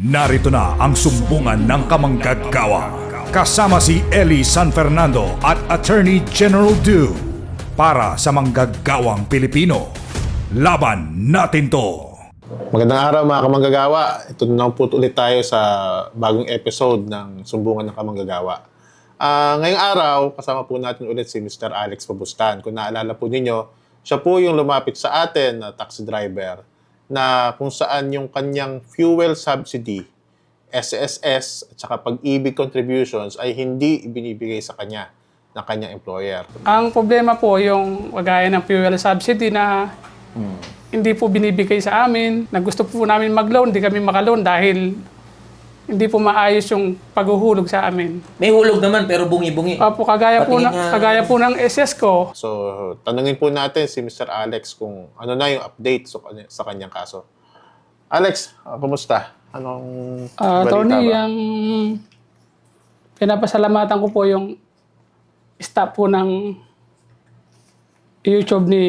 Narito na ang sumbungan ng kamanggagawa. Kasama si Eli San Fernando at Attorney General Du para sa manggagawang Pilipino. Laban natin to! Magandang araw mga kamanggagawa. Ito na po ulit tayo sa bagong episode ng Sumbungan ng Kamanggagawa. Ah, ngayong araw, kasama po natin ulit si Mr. Alex Pabustan. Kung naalala po ninyo, siya po yung lumapit sa atin na taxi driver na kung saan yung kanyang fuel subsidy, SSS at saka pag-ibig contributions ay hindi ibinibigay sa kanya ng kanyang employer. Ang problema po yung kagaya ng fuel subsidy na hindi po binibigay sa amin, na gusto po namin mag-loan, hindi kami makaloan dahil hindi po maayos yung paghuhulog sa amin. May hulog naman pero bungi-bungi. Opo, kagaya po, na, Patingin nga. kagaya po ng SS ko, So, tanungin po natin si Mr. Alex kung ano na yung update sa, kanya- sa kanyang kaso. Alex, ah, kumusta? Anong uh, balita Tony, ba? ang pinapasalamatan ko po yung staff po ng YouTube ni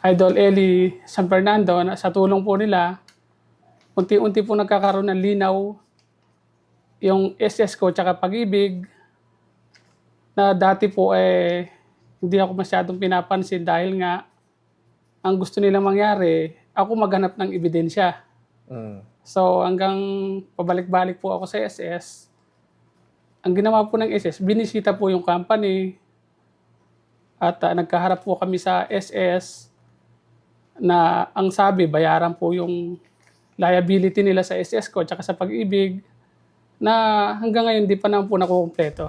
Idol Eli San Fernando na sa tulong po nila, unti-unti po nagkakaroon ng linaw yung SS ko tsaka pag-ibig na dati po eh hindi ako masyadong pinapansin dahil nga ang gusto nilang mangyari, ako maghanap ng ebidensya. Mm. So hanggang pabalik-balik po ako sa SS, ang ginawa po ng SS, binisita po yung company at ah, nagkaharap po kami sa SS na ang sabi, bayaran po yung liability nila sa SS ko at sa pag-ibig na hanggang ngayon di pa naman po nakukumpleto.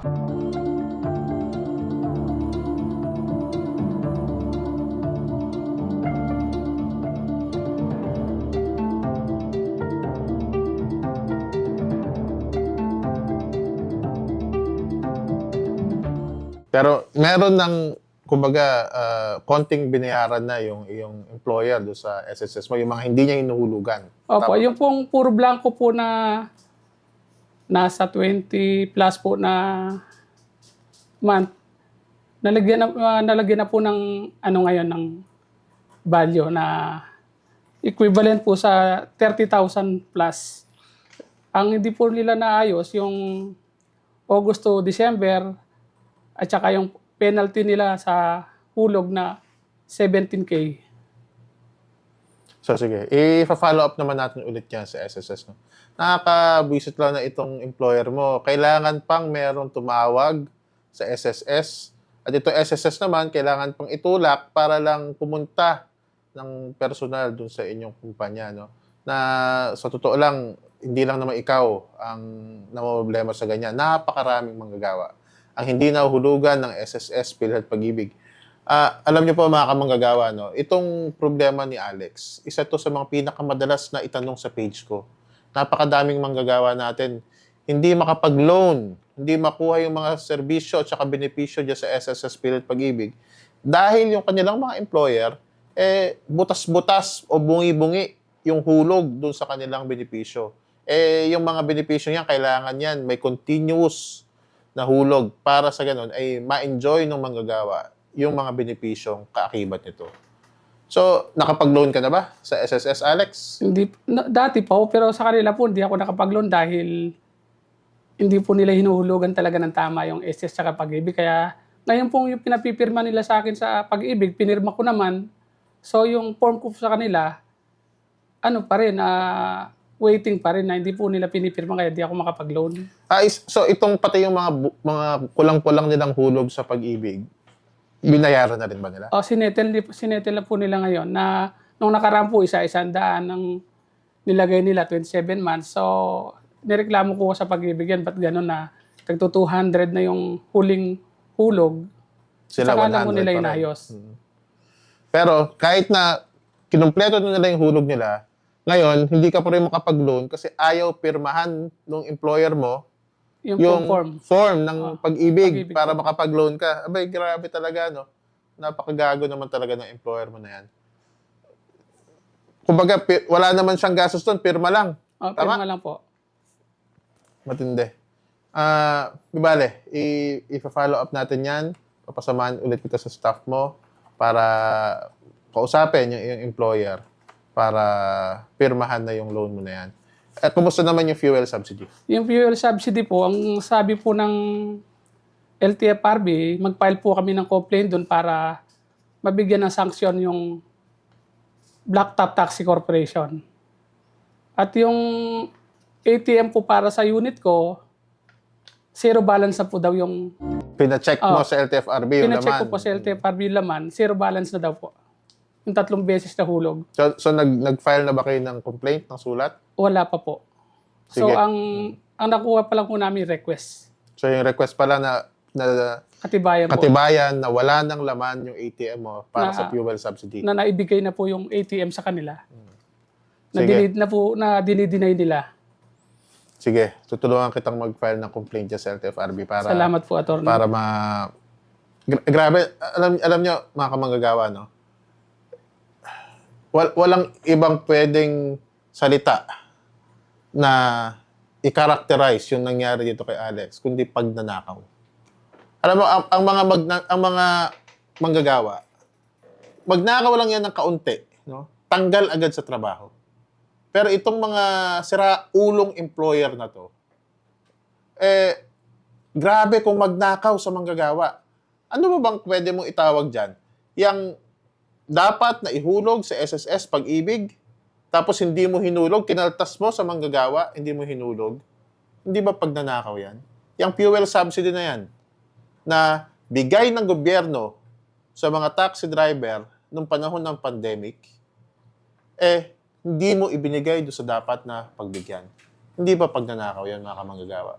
Pero meron ng, kumbaga, ah, konting binayaran na yung, yung employer do sa SSS mo, yung mga hindi niya hinuhulugan. Opo, yung pong puro blanco po na nasa 20 plus po na month, nalagyan na, ah, nalagyan na po ng ano ngayon ng value na equivalent po sa 30,000 plus. Ang hindi po nila naayos yung August to December at saka yung penalty nila sa hulog na 17K. So sige, i-follow up naman natin ulit yan sa SSS. No? Nakaka-visit lang na itong employer mo. Kailangan pang merong tumawag sa SSS. At ito SSS naman, kailangan pang itulak para lang pumunta ng personal dun sa inyong kumpanya. No? Na sa totoo lang, hindi lang naman ikaw ang namamblema sa ganyan. Napakaraming manggagawa. Ang hindi nahuhulugan ng SSS, PhilHealth Pag-ibig, Ah, alam niyo po mga kamanggagawa, no? Itong problema ni Alex, isa to sa mga pinakamadalas na itanong sa page ko. Napakadaming manggagawa natin hindi makapag-loan, hindi makuha yung mga serbisyo at saka benepisyo dyan sa SSS Spirit Pag-ibig dahil yung kanilang mga employer eh butas-butas o bungi-bungi yung hulog dun sa kanilang benepisyo. Eh yung mga benepisyo niyan kailangan yan may continuous na hulog para sa ganun ay ma-enjoy ng manggagawa yung mga benepisyong kaakibat nito. So, nakapag-loan ka na ba sa SSS, Alex? Hindi, na, dati po, pero sa kanila po, hindi ako nakapag-loan dahil hindi po nila hinuhulugan talaga ng tama yung SS sa pag-ibig. Kaya ngayon po yung pinapipirma nila sa akin sa pag-ibig, pinirma ko naman. So yung form ko sa kanila, ano pa rin, ah, waiting pa rin na hindi po nila pinipirma kaya di ako makapag-loan. Ah, is- so, itong pati yung mga, bu- mga kulang-kulang nilang hulog sa pag-ibig, binayaran na rin ba nila? O, sinetel, sinetel na po nila ngayon na nung nakaraan po isa-isang daan ng nilagay nila 27 months. So, nireklamo ko sa pag-ibig yan, ba't gano'n na tagto 200 na yung huling hulog. Sila Saka lang 100 po nila pa rin. inayos. Pero kahit na kinumpleto na nila yung hulog nila, ngayon, hindi ka pa rin makapag-loan kasi ayaw pirmahan ng employer mo Yung, yung form. form ng Ah, pag-ibig, pag-ibig para po. makapag-loan ka. Abay, grabe talaga, no? Napakagago naman talaga ng employer mo na yan. Kumbaga, pi- wala naman siyang gastos doon, pirma lang. O, Tama? pirma lang po. Matindi. Ah, di bale, i- i-follow up natin yan. Papasamahan ulit kita sa staff mo para kausapin yung, yung employer para pirmahan na yung loan mo na yan. At kumusta naman yung fuel subsidy? Yung fuel subsidy po, ang sabi po ng LTFRB, mag-file po kami ng complaint doon para mabigyan ng sanksyon yung Black Top Taxi Corporation. At yung ATM po para sa unit ko, zero balance na po daw yung Pina-check mo Oh. sa LTFRB yung pina-check laman. ko po sa LTFRB yung laman, zero balance na daw po. Yung tatlong beses na hulog. So, so nag, nag-file na ba kayo ng complaint, ng sulat? Wala pa po. So Sige. ang ang nakuha pa lang po namin request. So yung request pala na, na Katibayan katibayan na wala ng laman yung ATM mo para Na- sa fuel subsidy. na naibigay na po yung ATM sa kanila. Na Sige. dinid na po na dinideny nila. Sige, tutulungan kitang mag-file ng complaint dyan sa LTFRB para Salamat po attorney. para ma Gra- grabe, alam alam niyo mga kamanggagawa no. Wal, walang ibang pwedeng salita na i-characterize yung nangyari dito kay Alex kundi pagnanakaw. Alam mo ang, ang mga magna- ang mga manggagawa magnakaw lang yan ng kaunti, no? Tanggal agad sa trabaho. Pero itong mga sira-ulong employer na to, eh, grabe kung magnakaw sa manggagawa. Ano ba bang pwede mong itawag dyan? Yang dapat na ihulog sa SSS pag-ibig, tapos hindi mo hinulog, kinaltas mo sa manggagawa, hindi mo hinulog. Hindi ba pagnanakaw yan? Yang fuel subsidy na yan, na bigay ng gobyerno sa mga taxi driver nung panahon ng pandemic, eh, hindi mo ibinigay doon sa dapat na pagbigyan. Hindi ba pagnanakaw yan, mga kamanggagawa?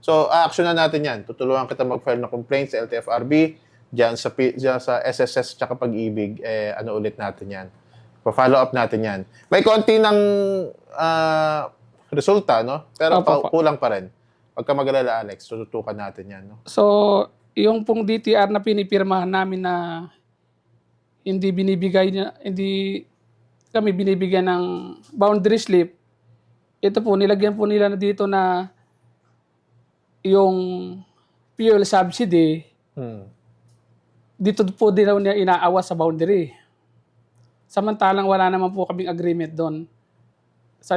So, na natin yan. Tutulungan kita mag-file ng complaint sa LTFRB, dyan sa, dyan sa SSS tsaka pag-ibig, eh, ano ulit natin yan. Pa-follow up natin yan. May konti ng ah, resulta, no? Pero Opo, pa- kulang pa rin. Pag ka mag-alala, Alex, tututukan natin yan, no? So, yung pong DTR na pinipirmahan namin na hindi binibigay niya, hindi kami binibigyan ng boundary slip. Ito po, nilagyan po nila na dito na yung fuel subsidy, Hmm. Dito po din raw niya inaawas sa boundary. Samantalang wala naman po kaming agreement doon. Sa,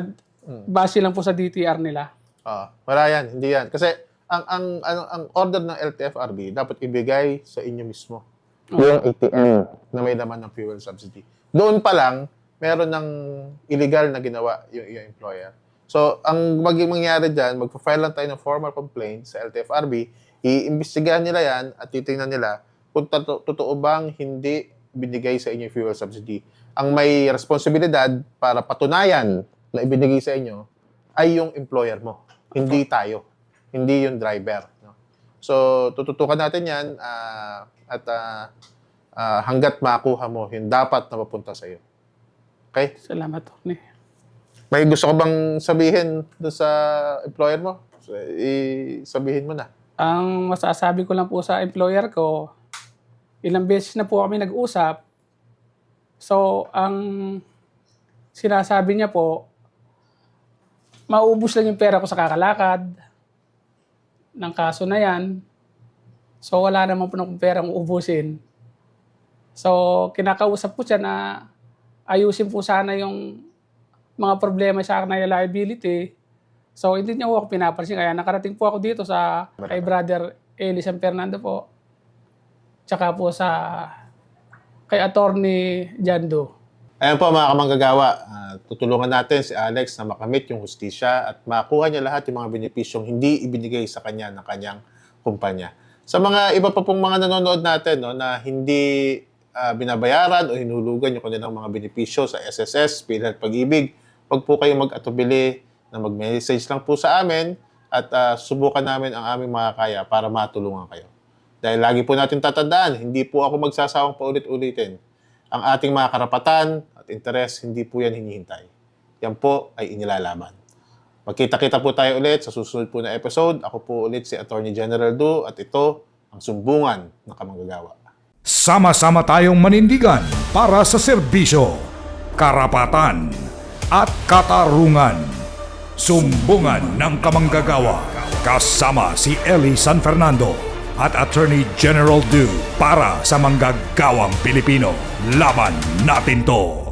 base lang po sa DTR nila. Ah, wala yan, hindi yan. Kasi ang ang ang, ang order ng LTFRB dapat ibigay sa inyo mismo. Yung ATM na may laman ng fuel subsidy. Doon pa lang meron ng illegal na ginawa yung, yung employer. So, ang maging mangyari diyan, magpo-file lang tayo ng formal complaint sa LTFRB, iimbestigahan nila yan at titingnan nila kung tato- totoo bang hindi binigay sa inyo fuel subsidy. Ang may responsibilidad para patunayan na ibinigay sa inyo ay yung employer mo, hindi tayo, hindi yung driver. No? So, tututukan natin yan ah, at ah, ah, hanggat makuha mo yung dapat na mapunta sa iyo. Okay? Salamat, Tony. May gusto ko bang sabihin doon sa employer mo? So, i-sabihin mo na. Ang masasabi ko lang po sa employer ko, ilang beses na po kami nag-usap. So, ang sinasabi niya po, maubos lang yung pera ko sa kakalakad ng kaso na yan. So, wala naman po ng perang uubusin. So, kinakausap ko siya na ayusin po sana yung mga problema sa akin na liability. So, hindi niya po ako pinapansin. Kaya nakarating po ako dito sa kay brother Eli San Fernando po. Tsaka po sa kay attorney Jando. Ayan po mga kamanggagawa, ah, tutulungan natin si Alex na makamit yung hustisya at makuha niya lahat yung mga benepisyong hindi ibinigay sa kanya ng kanyang kumpanya. Sa mga iba pa pong mga nanonood natin no, na hindi ah, binabayaran o hinulugan yung kanilang mga benepisyo sa SSS, PhilHealth Pag-ibig, huwag po kayong mag-atubili na mag-message lang po sa amin at ah, subukan namin ang aming makakaya para matulungan kayo. Dahil lagi po natin tatandaan, hindi po ako magsasawang paulit-ulitin. Ang ating mga karapatan at interes, hindi po yan hinihintay. Yan po ay inilalaban. Magkita-kita po tayo ulit sa susunod po na episode. Ako po ulit si Attorney General Du at ito ang sumbungan ng kamanggagawa. Sama-sama tayong manindigan para sa serbisyo, karapatan at katarungan. Sumbungan ng kamanggagawa kasama si Eli San Fernando at Attorney General Du para sa manggagawang Pilipino. Laban natin to!